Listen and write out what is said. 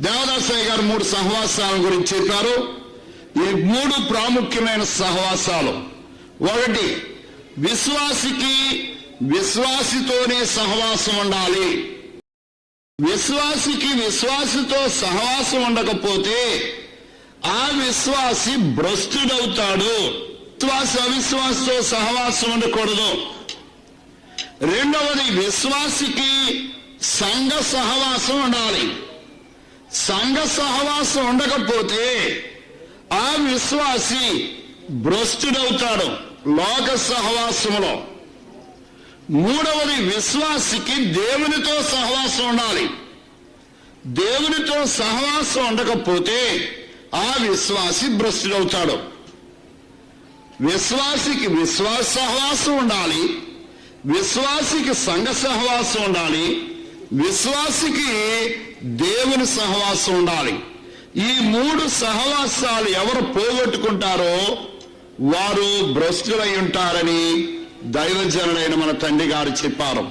దేవదాసయ్య గారు మూడు సహవాసాల గురించి చెప్పారు. ఈ మూడు ప్రాముఖ్యమైన సహవాసాలు. ఒకటి విశ్వాసికి విశ్వాసితోనే సహవాసం ఉండాలి. విశ్వాసికి విశ్వాసితో సహవాసం ఉండకపోతే ఆ విశ్వాసి భ్రష్టుడవుతాడు. విశ్వాస అవిశ్వాసతో సహవాసం ఉండకూడదు. రెండవది విశ్వాసికి సంఘ సహవాసం ఉండాలి. సంఘ సహవాసం ఉండకపోతే ఆ విశ్వాసి భ్రష్టుడవుతాడు లోక సహవాసములో మూడవది విశ్వాసికి దేవునితో సహవాసం ఉండాలి. దేవునితో సహవాసం ఉండకపోతే ఆ విశ్వాసి భ్రష్టుడవుతాడు. విశ్వాసికి విశ్వాస సహవాసం ఉండాలి విశ్వాసికి సంఘ సహవాసం ఉండాలి విశ్వాసికి దేవుని సహవాసం ఉండాలి. ఈ మూడు సహవాసాలు ఎవరు పోగొట్టుకుంటారో వారు భ్రష్టులై ఉంటారని దైవజనుడైన మన తండ్రి గారు చెప్పారు.